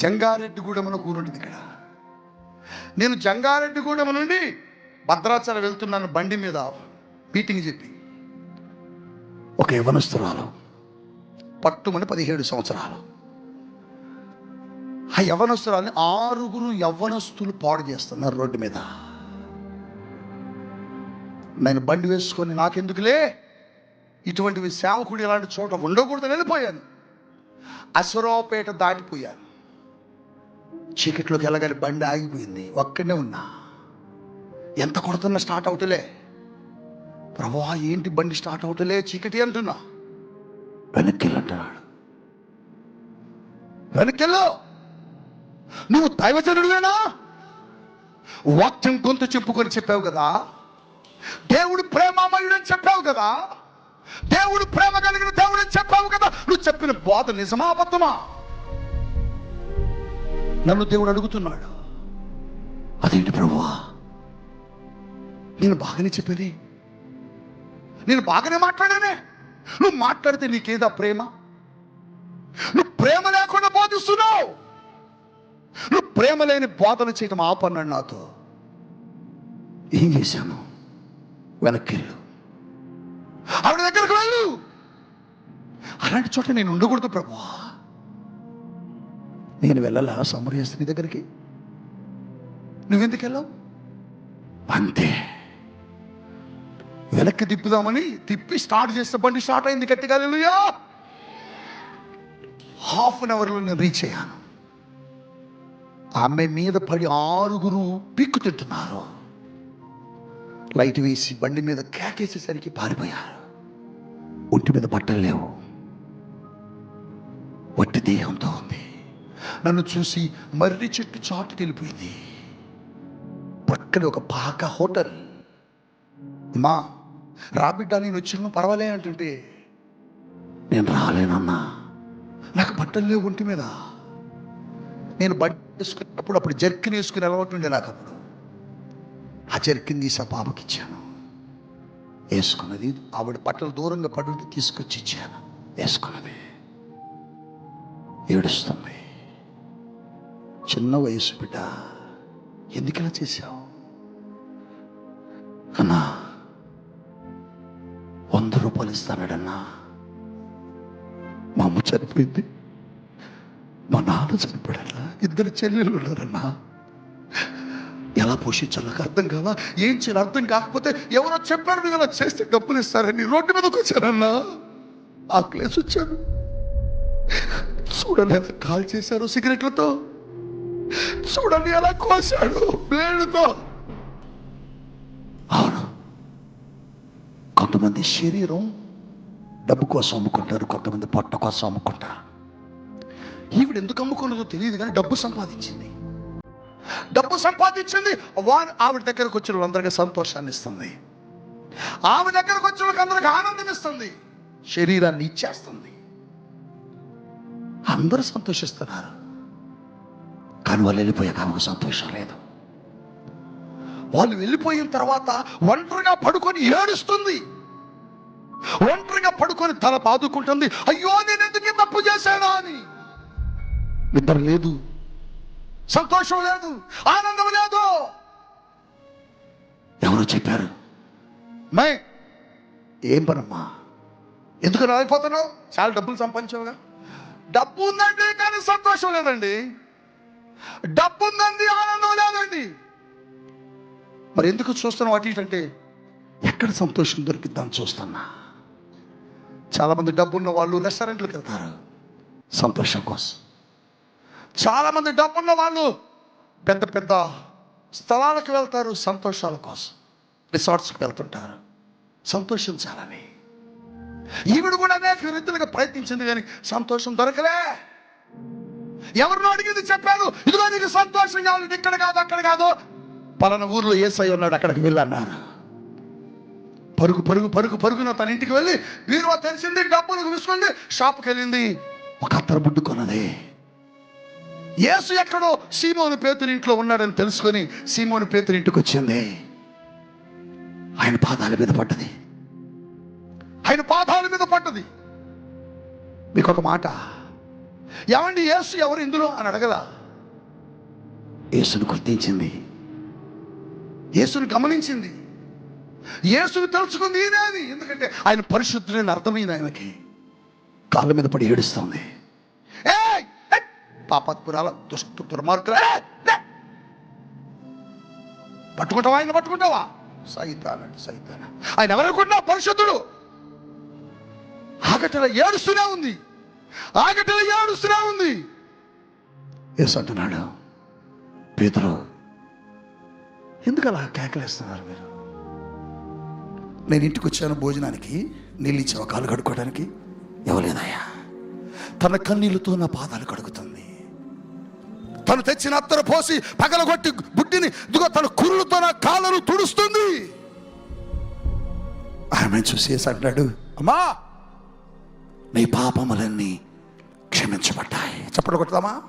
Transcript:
జంగారెడ్డిగూడెంలో కూరుంటుంది ఇక్కడ. నేను జంగారెడ్డిగూడెం నుండి భద్రాచలం వెళ్తున్నాను బండి మీద మీటింగ్ చెప్పి. ఒక యవనస్తురాలు పట్టుమని పదిహేడు సంవత్సరాలు. ఆ యవనస్తురాలని ఆరుగురు యవ్వనస్తులు పాడు చేస్తున్నారు రోడ్డు మీద. నేను బండి వేసుకొని నాకెందుకులే? ఇటువంటివి సేవకుడు ఇలాంటి చోట ఉండకూడదని వెళ్ళిపోయాను. అసరోపేట దాటిపోయాను. చీకట్లోకి వెళ్ళగానే బండి ఆగిపోయింది. ఒక్కడే ఉన్నా. ఎంత కొడుతున్నా స్టార్ట్ అవుతలే. ప్రభా ఏంటి బండి స్టార్ట్ అవుతలే? చీకటి అంటున్నా. వెనక్కి అంటున్నాడు వెనక్కెళ్ళు. నువ్వు దైవజనుడువేనా? వాక్యం గొంతు చెప్పుకొని చెప్పావు కదా. దేవుడు ప్రేమమయుడని చెప్పావు కదా. దేవుడు ప్రేమ కలిగిన దేవుడు అని చెప్పావు కదా. నువ్వు చెప్పిన బోధ నిజమా అబద్ధమా? నన్ను దేవుడు అడుగుతున్నాడు. అదేంటి ప్రభువా? నేను బాగానే చెప్పేది? నేను బాగానే మాట్లాడానే? నువ్వు మాట్లాడితే నీకేదా ప్రేమ? నువ్వు ప్రేమ లేకుండా బోధిస్తున్నావు? నువ్వు ప్రేమ లేని బోధన చేయటం ఆపన్నాడు నాతో. ఏం చేశాను వెనక్కి వెళ్ళు. ఆవిడ దగ్గరకు వెళ్ళు. అలాంటి చోట నేను ఉండకూడదు ప్రభు నేను వెళ్ళాలా సమరయస్త్రి దగ్గరికి? నువ్వెందుకు వెళ్ళావు? అంతే. వెనక్కి తిప్పుదామని తిప్పి స్టార్ట్ చేస్తే బండి స్టార్ట్ అయింది గట్టిగా వెళ్ళుయా హాఫ్ అన్ అవర్లో నేను రీచ్ అయ్యాను. ఆమె మీద పడి ఆరుగురు పిక్కు తింటున్నారు. లైట్ వేసి బండి మీద కేకేసేసరికి పారిపోయారు. ఒంటి మీద బట్టలు లేవు. వట్టి దేహంతో ఉంది. నన్ను చూసి మర్రి చెట్టు చాటు వెళ్ళిపోయింది. పక్కన ఒక పాక హోటల్. మా రాబిడ్డ నేను వచ్చిన పర్వాలే అంటుంటే నేను రాలేనన్నా. నాకు బట్టలు లేవు ఒంటి మీద. నేను బట్ట వేసుకున్నప్పుడు అప్పుడు జర్కిన్ వేసుకుని అలవాటు ఉండే నాకు అప్పుడు. ఆ జర్కిన్ తీసి ఆ పాపకి ఇచ్చాను. వేసుకున్నది ఆవిడ బట్టలు దూరంగా పడుంటే తీసుకొచ్చి ఇచ్చాను. వేసుకున్నది ఏడుస్తుంది. చిన్న వయసు బిడ్డ. ఎందుకలా చేశావు? అన్నా వంద రూపాయలు ఇస్తానాడన్నా. మా అమ్మ చనిపోయింది. మా నాన్న చనిపోయాడన్నా. ఇద్దరు చెల్లెలు ఉన్నారన్నా. ఎలా పోషించాలో అర్థం కావా? ఏం చేయాలి అర్థం కాకపోతే ఎవరో చెప్పారు మీద చేస్తే డబ్బులు ఇస్తారని రోడ్డు మీదకి వచ్చారన్నా ఆ ప్లేస్ వచ్చాను. చూడలేదు? కాల్ చేశారు సిగరెట్లతో. చూడండి ఎలా కోసాడు. బ్లేడుతో అవును. కొంతమంది శరీరం డబ్బు కోసం అమ్ముకుంటారు కొంతమంది పొట్ట కోసం అమ్ముకుంటారు. ఈవిడ ఎందుకు అమ్ముకున్నదో తెలియదు కానీ డబ్బు సంపాదించింది. డబ్బు సంపాదించింది. వారు ఆవిడ దగ్గరకు వచ్చిన వాళ్ళందరికీ సంతోషాన్ని ఇస్తుంది. ఆమె దగ్గరకు వచ్చిన వాళ్ళకి ఆనందం ఇస్తుంది. శరీరాన్ని ఇచ్చేస్తుంది. అందరూ సంతోషిస్తున్నారు. కానీ వాళ్ళు వెళ్ళిపోయాక ఆమెకు సంతోషం లేదు. వాళ్ళు వెళ్ళిపోయిన తర్వాత ఒంటరిగా పడుకొని ఏడుస్తుంది. ఒంటరిగా పడుకొని తల బాదుకుంటుంది. అయ్యో నేను ఎందుకు తప్పు చేశానా అని. నిద్ర లేదు. సంతోషం లేదు. ఆనందం లేదు. ఎవరు చెప్పారు. మై ఏం పనమ్మా? ఎందుకు రాలిపోతున్నావు? చాలా డబ్బులు సంపాదించావుగా. డబ్బు ఉందండి కానీ సంతోషం లేదండి. డబ్బు ఉందండి ఆనందం లేదండి. మరి ఎందుకు చూస్తున్నాం అటు అంటే ఎక్కడ సంతోషం దొరికిద్దాం చూస్తున్నా. చాలామంది డబ్బున్న వాళ్ళు రెస్టారెంట్లకు వెళ్తారు. సంతోషం కోసం. చాలామంది డబ్బున్న వాళ్ళు పెద్ద పెద్ద స్థలాలకు వెళ్తారు సంతోషాల కోసం. రిసార్ట్స్కి వెళ్తుంటారు. సంతోషించాలని. ఈవిడ కూడా అనేక రీతిలుగా ప్రయత్నించింది కానీ సంతోషం దొరకలే. ఎవరినో అడిగింది చెప్పాను. ఇదిగో నీకు సంతోషం కావాలి. ఇక్కడ కాదు అక్కడ కాదు. పలానా ఊర్లో ఏసై ఉన్నాడు అక్కడికి వెళ్ళన్నారు పరుగు పరుగు పరుగు పరుగున తన ఇంటికి వెళ్ళి బీరువా తెలిసింది డబ్బులు విసుకుంది షాప్కి వెళ్ళింది. ఒక అత్తర బుడ్డు కొన్నది. యేసు ఎక్కడో సీమోని పేతుని ఇంట్లో ఉన్నాడని తెలుసుకొని సీమోని పేతుని ఇంటికి వచ్చింది. ఆయన పాదాల మీద పడ్డది. ఆయన పాదాల మీద పడ్డది. మీకు ఒక మాట. ఏమండి యేసు ఎవరు ఇందులో? అని అడగల. యేసును గుర్తించింది. యేసును గమనించింది. యేసును తలుచుకుంది ఈయనే అని. ఎందుకంటే ఆయన పరిశుద్ధులని అర్థమైంది ఆయనకి. కాళ్ళ మీద పడి ఏడుస్తుంది! ఏయ్! పాపాత్పురాల దుష్ట దుర్మార్గుల! పట్టుకుంటావా ఆయన పట్టుకుంటావా? సైతాన్ అంటే సైతాన్. ఆయన ఎవరనుకుంటున్నా పరిశుద్ధుడు. ఆగటల ఏడుస్తూనే ఉంది. ఆకటిలో ఏడుస్తూనే ఉంది? ఎస్ అంటున్నాడు పేతురు ఎందుకు అలా కేకలేస్తున్నారు మీరు? నేను ఇంటికి వచ్చాను భోజనానికి నీళ్ళు ఇచ్చావు కాలు కడుక్కోవడానికి. ఇవ్వలేదయ్యా తన కన్నీళ్ళతో నా పాదాలు కడుగుతుంది. తను తెచ్చిన అత్తరు పోసి పగలగొట్టి బుడ్డిని ఇదిగో తన కురులతో నా కాళ్ళను తుడుస్తుంది. ఆమె చూసి అంటున్నాడు అమ్మా నీ పాపములన్నీ క్షమించబడ్డాయి. చప్పట్లు కొడతామా